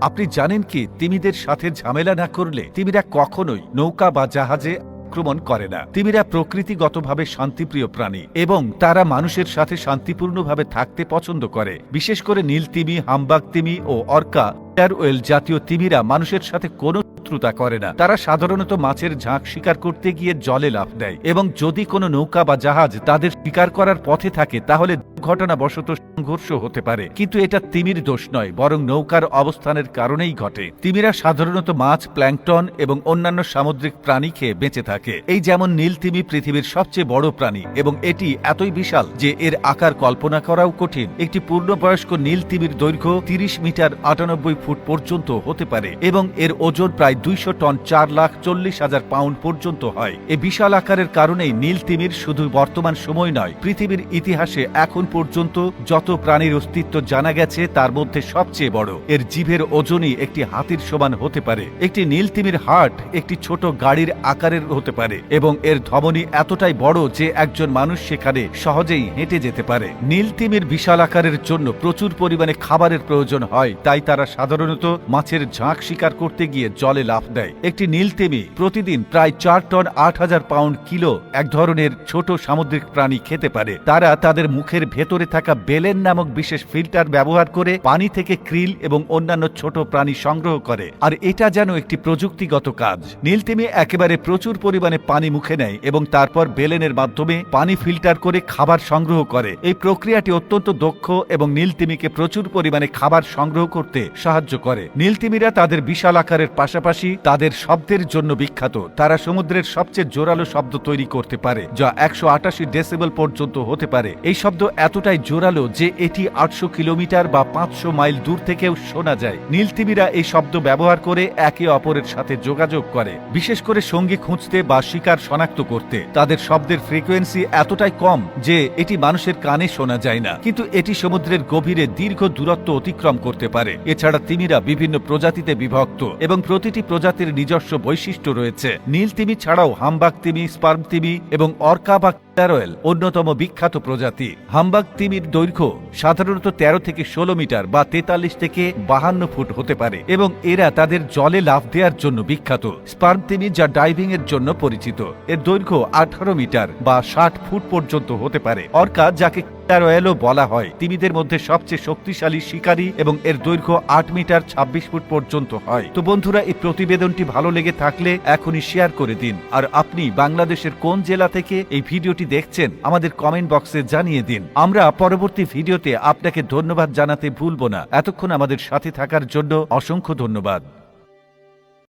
আপনি জানেন কি, তিমিদের সাথে ঝামেলা না করলে তিমিরা কখনোই নৌকা বা জাহাজে আক্রমণ করে না। তিমিরা প্রকৃতিগতভাবে শান্তিপ্রিয় প্রাণী এবং তারা মানুষের সাথে শান্তিপূর্ণভাবে থাকতে পছন্দ করে। বিশেষ করে নীল তিমি হামবাগ তিমি ও অর্কা ওয়েল জাতীয় তিমিরা মানুষের সাথে কোনো শত্রুতা করে না। তারা সাধারণত মাছের ঝাঁক শিকার করতে গিয়ে জলে লাফ দেয় এবং যদি কোনো নৌকা বা জাহাজ তাদের শিকার করার পথে থাকে, তাহলে দুর্ঘটনাবশত সংঘর্ষ হতে পারে। কিন্তু এটা তিমির দোষ নয়, বরং নৌকার অবস্থানের কারণেই ঘটে। তিমিরা সাধারণত মাছ, প্ল্যাংটন এবং অন্যান্য সামুদ্রিক প্রাণী খেয়ে বেঁচে থাকে। এই যেমন নীল তিমি পৃথিবীর সবচেয়ে বড় প্রাণী এবং এটি এতই বিশাল যে এর আকার কল্পনা করাও কঠিন। একটি পূর্ণবয়স্ক নীল তিমির দৈর্ঘ্য তিরিশ মিটার আটানব্বই ফুট পর্যন্ত হতে পারে এবং এর ওজন প্রায় দুইশো টন চার লাখ চল্লিশ হাজার পাউন্ড পর্যন্ত হয়। এই বিশাল আকারের কারণেই নীল তিমির শুধু বর্তমান সময় নয়, পৃথিবীর ইতিহাসে এখন পর্যন্ত যত প্রাণীর অস্তিত্ব জানা গেছে তার মধ্যে সবচেয়ে বড়। এর জিভের ওজনই একটি হাতির সমান হতে পারে। একটি নীল তিমির হার্ট একটি ছোট গাড়ির আকারের হতে পারে এবং এর ধমনী এতটাই বড় যে একজন মানুষ সেখানে সহজেই হেঁটে যেতে পারে। নীল তিমির বিশাল আকারের জন্য প্রচুর পরিমাণে খাবারের প্রয়োজন হয়, তাই তারা সাধারণত মাছের ঝাঁক শিকার করতে গিয়ে জলে লাফ দেয়। একটি নীল তিমি প্রতিদিন প্রায় চার টন আট হাজার পাউন্ড কিলো এক ধরনের ছোট সামুদ্রিক প্রাণী খেতে পারে। তারা তাদের মুখের ভেতরে থাকা বেলেন নামক বিশেষ ফিল্টার ব্যবহার করে পানি থেকে ক্রিল এবং অন্যান্য ছোট প্রাণী সংগ্রহ করে। আর এটা যেন একটি প্রযুক্তিগত কাজ। নীলতিমি একেবারে প্রচুর পরিমাণে পানি মুখে নেয় এবং তারপর বেলেনের মাধ্যমে পানি ফিল্টার করে খাবার সংগ্রহ করে। এই প্রক্রিয়াটি অত্যন্ত দক্ষ এবং নীলতিমিকে প্রচুর পরিমাণে খাবার সংগ্রহ করতে সাহায্য করে। নীলতিমিরা তাদের বিশাল আকারের পাশাপাশি তাদের শব্দের জন্য বিখ্যাত। তারা সমুদ্রের সবচেয়ে জোরালো শব্দ তৈরি করতে পারে, যা একশো আটাশি ডেসিবেল পর্যন্ত হতে পারে। এই শব্দ এতটাই জোরালো যে এটি আটশো কিলোমিটার বা পাঁচশো মাইল দূর থেকেও শোনা যায়। নীলতিমিরা এই শব্দ ব্যবহার করে একে অপরের সাথে যোগাযোগ করে, বিশেষ করে সঙ্গী খুঁজতে বা শিকার শনাক্ত করতে। তাদের শব্দের ফ্রিকোয়েন্সি এতটাই কম যে এটি মানুষের কানে শোনা যায় না। কিন্তু এটি সমুদ্রের গভীরে দীর্ঘ দূরত্ব অতিক্রম করতে পারে। এছাড়া তিমিরা বিভিন্ন প্রজাতিতে বিভক্ত এবং প্রতিটি প্রজাতির নিজস্ব বৈশিষ্ট্য রয়েছে। নীল তিমি ছাড়াও হামবাগ তিমি, স্পার্ম তিমি এবং অর্কা বা ক্যারোয়েল অন্যতম বিখ্যাত প্রজাতি। হামবাগ তিমির দৈর্ঘ্য সাধারণত ১৩ থেকে ষোলো মিটার বা তেতাল্লিশ থেকে বাহান্ন ফুট হতে পারে এবং এরা তাদের জলে লাফ দেওয়ার জন্য বিখ্যাত। স্পার্ম তিমি যা ডাইভিং এর জন্য পরিচিত। এর দৈর্ঘ্য আঠারো মিটার বা ষাট ফুট পর্যন্ত হতে পারে। অর্কা যাকে রয়েলও বলা হয়, তিমিদের মধ্যে সবচেয়ে শক্তিশালী শিকারী এবং এর দৈর্ঘ্য আট মিটার ২৬ ফুট পর্যন্ত হয়। তো বন্ধুরা, এই প্রতিবেদনটি ভালো লেগে থাকলে এখনই শেয়ার করে দিন। আর আপনি বাংলাদেশের কোন জেলা থেকে এই ভিডিওটি দেখছেন, আমাদের কমেন্ট বক্সে জানিয়ে দিন। আমরা পরবর্তী ভিডিওতে আপনাকে ধন্যবাদ জানাতে ভুলব না। এতক্ষণ আমাদের সাথে থাকার জন্য অসংখ্য ধন্যবাদ।